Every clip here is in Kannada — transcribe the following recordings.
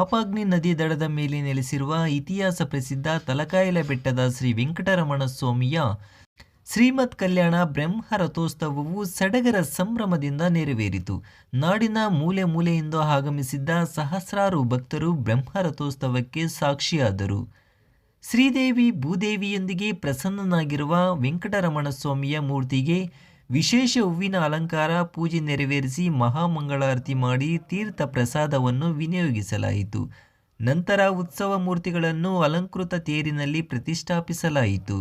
ಪಾಪಾಗ್ನಿ ನದಿ ದಡದ ಮೇಲೆ ನೆಲೆಸಿರುವ ಇತಿಹಾಸ ಪ್ರಸಿದ್ಧ ತಲಕಾಯಲ ಬೆಟ್ಟದ ಶ್ರೀ ವೆಂಕಟರಮಣ ಸ್ವಾಮಿಯ ಶ್ರೀಮತ್ ಕಲ್ಯಾಣ ಬ್ರಹ್ಮ ರಥೋತ್ಸವವು ಸಡಗರ ಸಂಭ್ರಮದಿಂದ ನೆರವೇರಿತು. ನಾಡಿನ ಮೂಲೆ ಮೂಲೆಯಿಂದ ಆಗಮಿಸಿದ್ದ ಸಹಸ್ರಾರು ಭಕ್ತರು ಬ್ರಹ್ಮ ರಥೋತ್ಸವಕ್ಕೆ ಸಾಕ್ಷಿಯಾದರು. ಶ್ರೀದೇವಿ ಭೂದೇವಿಯೊಂದಿಗೆ ಪ್ರಸನ್ನನಾಗಿರುವ ವೆಂಕಟರಮಣ ಸ್ವಾಮಿಯ ಮೂರ್ತಿಗೆ ವಿಶೇಷ ಹೂವಿನ ಅಲಂಕಾರ, ಪೂಜೆ ನೆರವೇರಿಸಿ ಮಹಾಮಂಗಳಾರತಿ ಮಾಡಿ ತೀರ್ಥ ಪ್ರಸಾದವನ್ನು ವಿನಿಯೋಗಿಸಲಾಯಿತು. ನಂತರ ಉತ್ಸವ ಮೂರ್ತಿಗಳನ್ನು ಅಲಂಕೃತ ತೇರಿನಲ್ಲಿ ಪ್ರತಿಷ್ಠಾಪಿಸಲಾಯಿತು.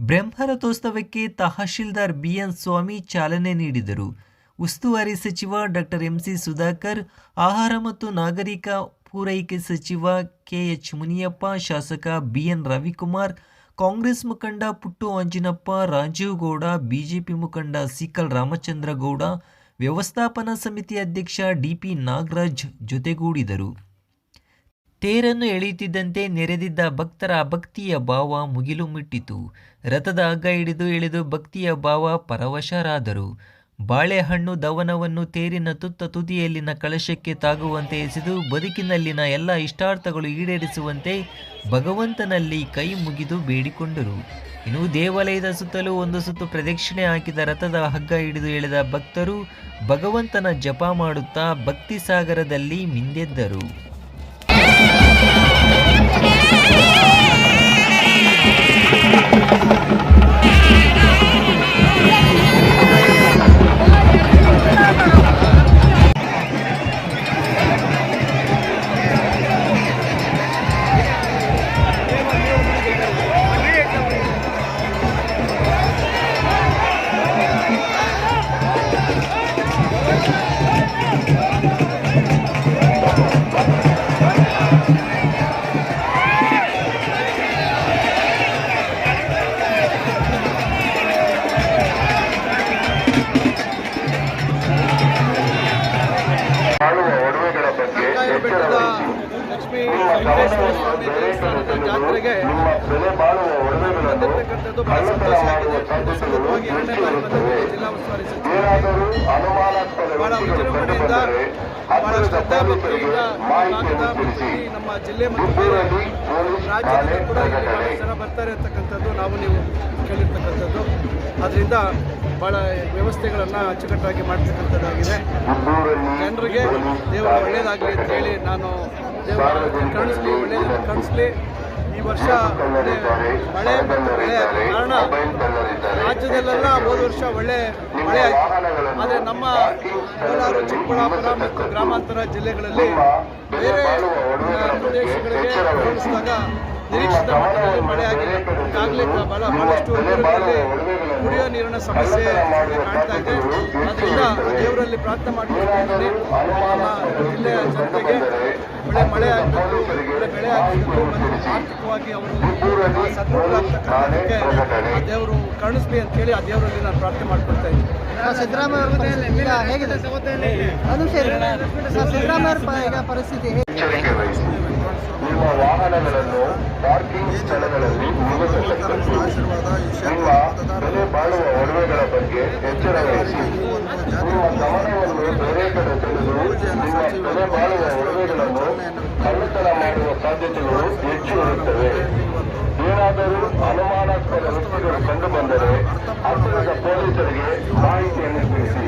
ಬ್ರಹ್ಮರಥೋತ್ಸವಕ್ಕೆ ತಹಶೀಲ್ದಾರ್ ಬಿಎನ್ ಸ್ವಾಮಿ ಚಾಲನೆ ನೀಡಿದರು. ಉಸ್ತುವಾರಿ ಸಚಿವ ಡಾಕ್ಟರ್ ಎಂಸಿ ಸುಧಾಕರ್, ಆಹಾರ ಮತ್ತು ನಾಗರಿಕ ಪೂರೈಕೆ ಸಚಿವ ಕೆಎಚ್ ಮುನಿಯಪ್ಪ, ಶಾಸಕ ಬಿಎನ್ ರವಿಕುಮಾರ್ ಕಾಂಗ್ರೆಸ್ ಮುಖಂಡ ಪುಟ್ಟು ಅಂಜಿನಪ್ಪ, ರಾಜೀವ್ ಗೌಡ, ಬಿಜೆಪಿ ಮುಖಂಡ ಸಿಕಲ್ ರಾಮಚಂದ್ರ ಗೌಡ ವ್ಯವಸ್ಥಾಪನಾ ಸಮಿತಿ ಅಧ್ಯಕ್ಷ ಡಿಪಿ ನಾಗರಾಜ್ ಜೊತೆಗೂಡಿದರು. ತೇರನ್ನು ಎಳೆಯುತ್ತಿದ್ದಂತೆ ನೆರೆದಿದ್ದ ಭಕ್ತರ ಭಕ್ತಿಯ ಭಾವ ಮುಗಿಲು ಮುಟ್ಟಿತು. ರಥದ ಹಗ್ಗ ಹಿಡಿದು ಎಳೆದು ಭಕ್ತಿಯ ಭಾವ ಪರವಶರಾದರು. ಬಾಳೆಹಣ್ಣು ದವನವನ್ನು ತೇರಿನ ತುತ್ತ ತುದಿಯಲ್ಲಿನ ಕಳಶಕ್ಕೆ ತಾಗುವಂತೆ ಎಸೆದು ಬದುಕಿನಲ್ಲಿನ ಎಲ್ಲ ಇಷ್ಟಾರ್ಥಗಳು ಈಡೇರಿಸುವಂತೆ ಭಗವಂತನಲ್ಲಿ ಕೈ ಮುಗಿದು ಬೇಡಿಕೊಂಡರು. ಇನ್ನು ದೇವಾಲಯದ ಸುತ್ತಲೂ ಒಂದು ಸುತ್ತು ಪ್ರದಕ್ಷಿಣೆ ಹಾಕಿದ ರಥದ ಹಗ್ಗ ಹಿಡಿದು ಎಳೆದ ಭಕ್ತರು ಭಗವಂತನ ಜಪ ಮಾಡುತ್ತಾ ಭಕ್ತಿ ಸಾಗರದಲ್ಲಿ ಮಿಂದೆದ್ದರು. ಜಾತ್ರೆಗೆ ಬಂದಿರತಕ್ಕಂಥದ್ದು ಬಹಳ ಸಂತೋಷ ಆಗಿದೆ. ಎರಡನೇ ಬಾರಿ ಬಂದಿರುವ ಜಿಲ್ಲಾ ಉಸ್ತುವಾರಿ ಸಚಿವ ಏನಾದರೂ ಅನುಮಾನಾಸ್ಪದ ಬಹಳ ವಿಜೃಂಭಣೆಯಿಂದ ಬಹಳ ಶ್ರದ್ಧಾ ಭಕ್ತಿಯಿಂದ ಭಾಗದ ತಿಳಿಸಿ ನಮ್ಮ ಜಿಲ್ಲೆ ಮತ್ತು ಬೇರೆ ರಾಜ್ಯದಲ್ಲಿ ಕೂಡ ಇಲ್ಲಿ ಬಹಳ ಜನ ಬರ್ತಾರೆ ಅಂತಕ್ಕಂಥದ್ದು ನಾವು ನೀವು ಕೇಳಿರ್ತಕ್ಕಂಥದ್ದು. ಅದರಿಂದ ಭಾಳ ವ್ಯವಸ್ಥೆಗಳನ್ನು ಅಚ್ಚುಕಟ್ಟಾಗಿ ಮಾಡ್ತಕ್ಕಂಥದ್ದಾಗಿದೆ. ಜನರಿಗೆ ದೇವರು ಠಾಣೆ ಒಳ್ಳೇದಾಗಲಿ ಅಂತ ಹೇಳಿ ನಾನು ದೇವರು ಕಾಣಿಸ್ಲಿ ಒಳ್ಳೇದನ್ನು ಕಾಣಿಸ್ಲಿ. ಈ ವರ್ಷ ಮಳೆ ಮತ್ತು ಮಳೆ ಕಾರಣ ರಾಜ್ಯದಲ್ಲೆಲ್ಲ ಹೋದ ವರ್ಷ ಒಳ್ಳೆ ಮಳೆ ಆಯಿತು. ಆದರೆ ನಮ್ಮ ಕೋಲಾರ, ಚಿಕ್ಕಬಳ್ಳಾಪುರ ಮತ್ತು ಗ್ರಾಮಾಂತರ ಜಿಲ್ಲೆಗಳಲ್ಲಿ ಬೇರೆ ಪ್ರದೇಶಗಳಿಗೆ ಹೋಲಿಸಿದಾಗ ನಿರೀಕ್ಷಿತ ಮಟ್ಟದಲ್ಲಿ ಮಳೆ ಆಗಿದೆ. ಈಗಾಗಲೇ ಬಹಳ ಬಹಳಷ್ಟು ಊರುಗಳಲ್ಲಿ ಕುಡಿಯೋ ನೀರಿನ ಸಮಸ್ಯೆ ಕಾಣ್ತಾ ಇದೆ. ಅದರಿಂದ ದೇವರಲ್ಲಿ ಪ್ರಾರ್ಥನೆ ಮಾಡಿ ನಮ್ಮ ಜಿಲ್ಲೆಯ ಜನತೆಗೆ ಒಳ್ಳೆ ಮಳೆ ಆಗಬೇಕು ಒಳ್ಳೆ ಬೆಳೆ ಆಗಬೇಕು ಮತ್ತು ಆರ್ಥಿಕವಾಗಿ ಅವರು ಆ ಸದೃಢರಾಗ್ತಕ್ಕಂಥದ್ದಕ್ಕೆ ಆ ದೇವರು ಕರುಣಿಸ್ಲಿ ಅಂತ ಹೇಳಿ ಆ ದೇವರಲ್ಲಿ ನಾನು ಪ್ರಾರ್ಥನೆ ಮಾಡ್ಕೊಳ್ತಾ ಇದ್ದೀನಿ. ಸಿದ್ದರಾಮಯ್ಯ ಹೇಗಿದೆ? ಸಿದ್ದರಾಮಯ್ಯ ಪರಿಸ್ಥಿತಿ ನಿಮ್ಮ ವಾಹನಗಳನ್ನು ಪಾರ್ಕಿಂಗ್ ಸ್ಥಳಗಳಲ್ಲಿ ನಿಲ್ಲಿಸತಕ್ಕದ್ದು ನಿಮ್ಮ ಬೆಲೆ ಬಾಳುವ ಒಡವೆಗಳ ಬಗ್ಗೆ ಎಚ್ಚರ ವಹಿಸಿ. ನಿಮ್ಮ ಗಮನವನ್ನು ಬೇರೆ ಕಡೆ ನಿಮ್ಮ ಬೆಲೆ ಬಾಳುವ ಸಾಧ್ಯತೆಗಳು ಹೆಚ್ಚು ಇರುತ್ತವೆ. ಏನಾದರೂ ಅನುಮಾನಾಸ್ಪದ ವ್ಯಕ್ತಿಗಳು ಕಂಡುಬಂದರೆ ಹತ್ತಿರದ ಪೊಲೀಸರಿಗೆ ಮಾಹಿತಿಯನ್ನು ತಿಳಿಸಿ.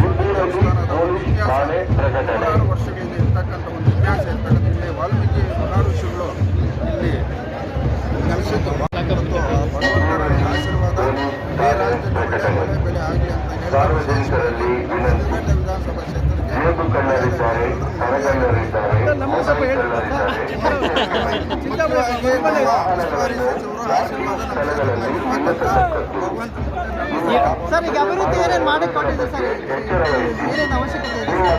ಗುಬ್ಬೂರಲ್ಲಿ ಪೊಲೀಸ್ ಠಾಣೆ ಪ್ರಕಟಣೆ. ವರ್ಷಗಳಿಂದ ಇರ್ತಕ್ಕಂಥ ಒಂದು ಇತಿಹಾಸ ಇರ್ತಕ್ಕಂಥ ಇಲ್ಲಿ ವಾಲ್ಮೀಕಿ ಮಹರ್ಷಿಗಳು ಇಲ್ಲಿ ನೆಲೆಸಿದ್ದು ಮತ್ತು ಭಗವಂತನ ಆಶೀರ್ವಾದ ರಾಜ್ಯದಲ್ಲಿ ಆಗಲಿ ಅಂತ ಹೇಳಿ ಭಗವಂತ ಸರ್ ಈಗ ಅಭಿವೃದ್ಧಿ ಏನೇನು ಸರ್ ಏನೇನು ಅವಶ್ಯಕತೆ ಇದೆ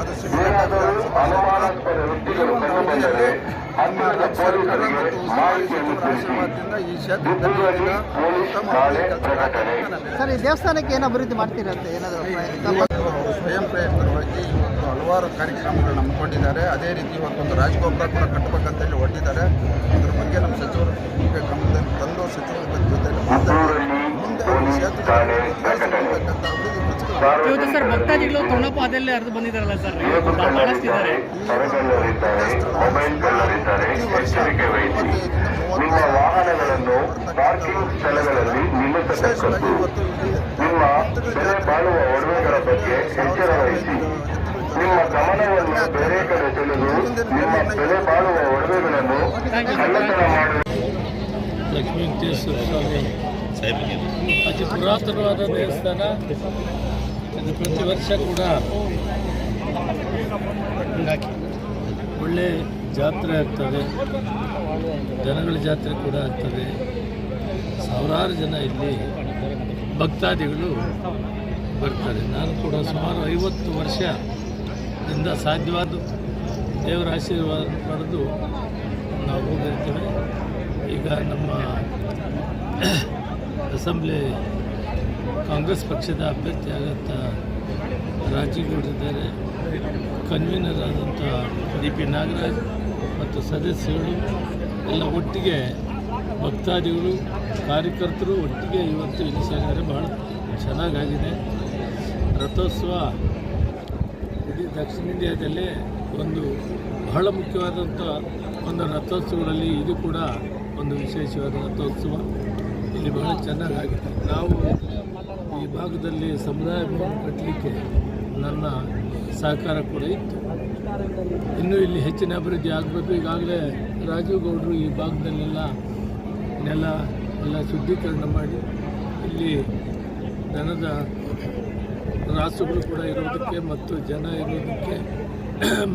ಅದು ಈ ಸರ್ ಈ ದೇವಸ್ಥಾನಕ್ಕೆ ಏನು ಅಭಿವೃದ್ಧಿ ಮಾಡ್ತೀರಂತೆ ಏನಾದರೂ ಸ್ವಯಂ ಪ್ರಯತ್ನವಾಗಿ ಹಲವಾರು ಕಾರ್ಯಕ್ರಮಗಳನ್ನು ಹಮ್ಮಿಕೊಂಡಿದ್ದಾರೆ. ಅದೇ ರೀತಿ ಇವತ್ತೊಂದು ರಾಜಗೋಪುರ ಕೂಡ ಕಟ್ಟಬೇಕಂತೇಳಿ ಹೊರಟಿದ್ದಾರೆ. ಅದ್ರ ಬಗ್ಗೆ ನಮ್ಮ ಸಚಿವರು ಗಮನದಲ್ಲಿ ತಂದು ಸಚಿವರ ಜೊತೆ ಮಾತಾಡಿದ್ದಾರೆ ಮುಂದೆ ಪೊಲೀಸ್ ಕ್ಷೇತ್ರದಲ್ಲಿ ಅಭಿವೃದ್ಧಿ. ಇವತ್ತು ಸರ್ ಭಕ್ತಾದಿಗಳು ತೃಣಪಾದಲ್ಲೇ ಹರಿದು ಬಂದಿದ್ದಾರಲ್ಲ ಸರ್? ವಾಹನಗಳನ್ನು ಪಾರ್ಕಿಂಗ್ ಸ್ಥಳಗಳಲ್ಲಿ ವಿಶೇಷವಾಗಿ ನಿಲ್ಲಿಸತಕ್ಕದ್ದು. ಇವತ್ತು ಇಲ್ಲಿ ನಿಮ್ಮ ಬೆಲೆ ಬಾಳುವ ಒಡವೆಗಳ ಬಗ್ಗೆ ಎಚ್ಚರ ವಹಿಸಿ. ನಿಮ್ಮ ಗಮನವನ್ನು ಬೇರೆ ಕಡೆ ಸೆಳೆದು ನಿಮ್ಮ ಬೆಲೆ ಬಾಳುವ ಒಡವೆಗಳನ್ನು ಕಳ್ಳತನ ಮಾಡಿ. ಲಕ್ಷ್ಮೀ ವೆಂಕಟೇಶ್ವರ ಸ್ವಾಮಿ. ಅತಿ ಪುರಾತನವಾದ ದೇವಸ್ಥಾನ. ಇದು ಪ್ರತಿ ವರ್ಷ ಕೂಡ ಒಳ್ಳೆ ಜಾತ್ರೆ ಆಗ್ತದೆ. ಜನಗಳ ಜಾತ್ರೆ ಕೂಡ ಆಗ್ತದೆ. ಸಾವಿರಾರು ಜನ ಇಲ್ಲಿ ಭಕ್ತಾದಿಗಳು ಬರ್ತಾರೆ. ನಾನು ಕೂಡ ಸುಮಾರು ಐವತ್ತು ವರ್ಷದಿಂದ ಸಾಧ್ಯವಾದ ದೇವರ ಆಶೀರ್ವಾದ ಪಡೆದು ನಾವು ಹೋಗಿರ್ತೇವೆ ಈಗ ನಮ್ಮ ಅಸೆಂಬ್ಲಿ ಕಾಂಗ್ರೆಸ್ ಪಕ್ಷದ ಅಭ್ಯರ್ಥಿ ಆಗಂತ ರಾಜೀಗೌಡರಿದ್ದಾರೆ ಕನ್ವೀನರ್ ಆದಂಥ ಡಿ ಪಿ ನಾಗರಾಜ್ ಮತ್ತು ಸದಸ್ಯರು ಎಲ್ಲ ಒಟ್ಟಿಗೆ ಭಕ್ತಾದಿಗಳು, ಕಾರ್ಯಕರ್ತರು ಒಟ್ಟಿಗೆ ಇವತ್ತು ಇಲ್ಲಿ ಸೇರಿದರೆ ಭಾಳ ಚೆನ್ನಾಗಾಗಿದೆ. ರಥೋತ್ಸವ ದಕ್ಷಿಣ ಇಂಡಿಯಾದಲ್ಲೇ ಒಂದು ಬಹಳ ಮುಖ್ಯವಾದಂಥ ಒಂದು ರಥೋತ್ಸವಗಳಲ್ಲಿ ಇದು ಕೂಡ ಒಂದು ವಿಶೇಷವಾದ ರಥೋತ್ಸವ. ಇಲ್ಲಿ ಬಹಳ ಚೆನ್ನಾಗಾಗಿದೆ. ನಾವು ಈ ಭಾಗದಲ್ಲಿ ಸಮುದಾಯ ಕಟ್ಟಲಿಕ್ಕೆ ನನ್ನ ಸಹಕಾರ ಕೂಡ ಇತ್ತು. ಇನ್ನೂ ಇಲ್ಲಿ ಹೆಚ್ಚಿನ ಅಭಿವೃದ್ಧಿ ಆಗಬೇಕು. ಈಗಾಗಲೇ ರಾಜೀವ್ ಗೌಡರು ಈ ಭಾಗದಲ್ಲೆಲ್ಲ ನೆಲ ಎಲ್ಲ ಶುದ್ಧೀಕರಣ ಮಾಡಿ ಇಲ್ಲಿ ದನದ ರಾಸುಗಳು ಕೂಡ ಇರೋದಕ್ಕೆ ಮತ್ತು ಜನ ಇರೋದಕ್ಕೆ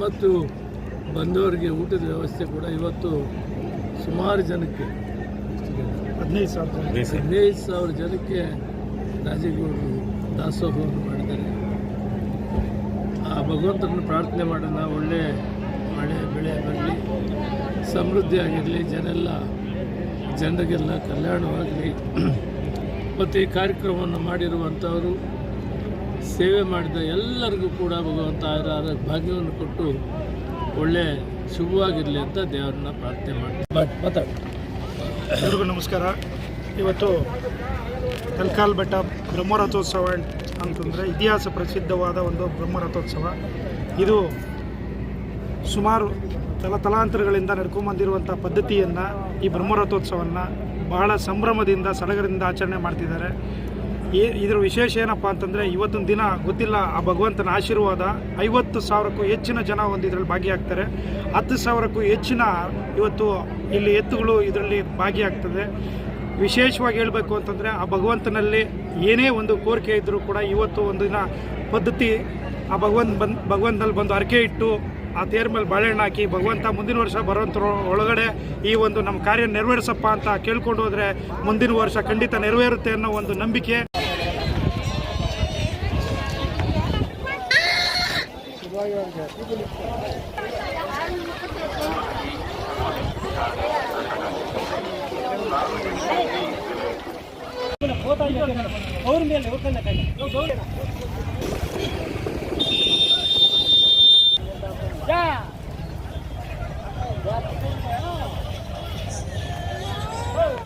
ಮತ್ತು ಬಂದವರಿಗೆ ಊಟದ ವ್ಯವಸ್ಥೆ ಕೂಡ ಇವತ್ತು ಸುಮಾರು ಜನಕ್ಕೆ ಹದಿನೈದು ಸಾವಿರ ಹದಿನೈದು ಸಾವಿರ. ಜನಕ್ಕೆ ರಾಜೇಗೌಡರು ದಾಸೋಹವನ್ನು ಮಾಡಿದ್ದಾರೆ. ಆ ಭಗವಂತನ ಪ್ರಾರ್ಥನೆ ಮಾಡೋಣ ಒಳ್ಳೆ ಮಳೆ ಬೆಳೆ ಬರಲಿ ಸಮೃದ್ಧಿಯಾಗಿರಲಿ ಜನೆಲ್ಲ ಜನರಿಗೆಲ್ಲ ಕಲ್ಯಾಣವಾಗಲಿ. ಮತ್ತು ಈ ಕಾರ್ಯಕ್ರಮವನ್ನು ಮಾಡಿರುವಂಥವರು ಸೇವೆ ಮಾಡಿದ ಎಲ್ಲರಿಗೂ ಕೂಡ ಭಗವಂತ ಆರಾಧ ಭಾಗ್ಯವನ್ನು ಕೊಟ್ಟು ಒಳ್ಳೆ ಶುಭವಾಗಿರಲಿ ಅಂತ ದೇವರನ್ನ ಪ್ರಾರ್ಥನೆ ಮಾಡ್ತೀನಿ ಬಟ್ ನಮಸ್ಕಾರ. ಇವತ್ತು ಕಲ್ಕಾಲ್ ಬೆಟ್ಟ ಬ್ರಹ್ಮರಥೋತ್ಸವ ಅಂತಂದರೆ ಇತಿಹಾಸ ಪ್ರಸಿದ್ಧವಾದ ಒಂದು ಬ್ರಹ್ಮರಥೋತ್ಸವ. ಇದು ಸುಮಾರು ತಲ ತಲಾಂತರಗಳಿಂದ ನಡ್ಕೊಂಬಂದಿರುವಂಥ ಪದ್ಧತಿಯನ್ನು ಈ ಬ್ರಹ್ಮರಥೋತ್ಸವವನ್ನು ಬಹಳ ಸಂಭ್ರಮದಿಂದ, ಸಡಗರದಿಂದ ಆಚರಣೆ ಮಾಡ್ತಿದ್ದಾರೆ. ಇದರ ವಿಶೇಷ ಏನಪ್ಪ ಅಂತಂದರೆ ಇವತ್ತಿನ ದಿನ ಗೊತ್ತಿಲ್ಲ, ಆ ಭಗವಂತನ ಆಶೀರ್ವಾದ ಐವತ್ತು ಸಾವಿರಕ್ಕೂ ಹೆಚ್ಚಿನ ಜನ ಒಂದು ಇದರಲ್ಲಿ ಭಾಗಿಯಾಗ್ತಾರೆ. ಹತ್ತು ಸಾವಿರಕ್ಕೂ ಹೆಚ್ಚಿನ ಇವತ್ತು ಇಲ್ಲಿ ಎತ್ತುಗಳು ಇದರಲ್ಲಿ ಭಾಗಿಯಾಗ್ತದೆ. ವಿಶೇಷವಾಗಿ ಹೇಳಬೇಕು ಅಂತಂದರೆ ಆ ಭಗವಂತನಲ್ಲಿ ಏನೇ ಒಂದು ಕೋರಿಕೆ ಇದ್ದರೂ ಕೂಡ ಇವತ್ತು ಒಂದು ದಿನ ಪದ್ಧತಿ, ಆ ಭಗವಂತ ಬಂದು, ಭಗವಂತನಲ್ಲಿ ಬಂದು ಅರಕೆ ಇಟ್ಟು ಆ ತೇರ್ ಮೇಲೆ ಬಾಳೆಹಣ್ಣು ಹಾಕಿ ಭಗವಂತ ಮುಂದಿನ ವರ್ಷ ಬರೋಂಥ ಒಳಗಡೆ ಈ ಒಂದು ನಮ್ಮ ಕಾರ್ಯ ನೆರವೇರಿಸಪ್ಪ ಅಂತ ಕೇಳ್ಕೊಂಡು ಹೋದರೆ ಮುಂದಿನ ವರ್ಷ ಖಂಡಿತ ನೆರವೇರುತ್ತೆ ಅನ್ನೋ ಒಂದು ನಂಬಿಕೆ. ಅವ್ರ ಮೇಲೆ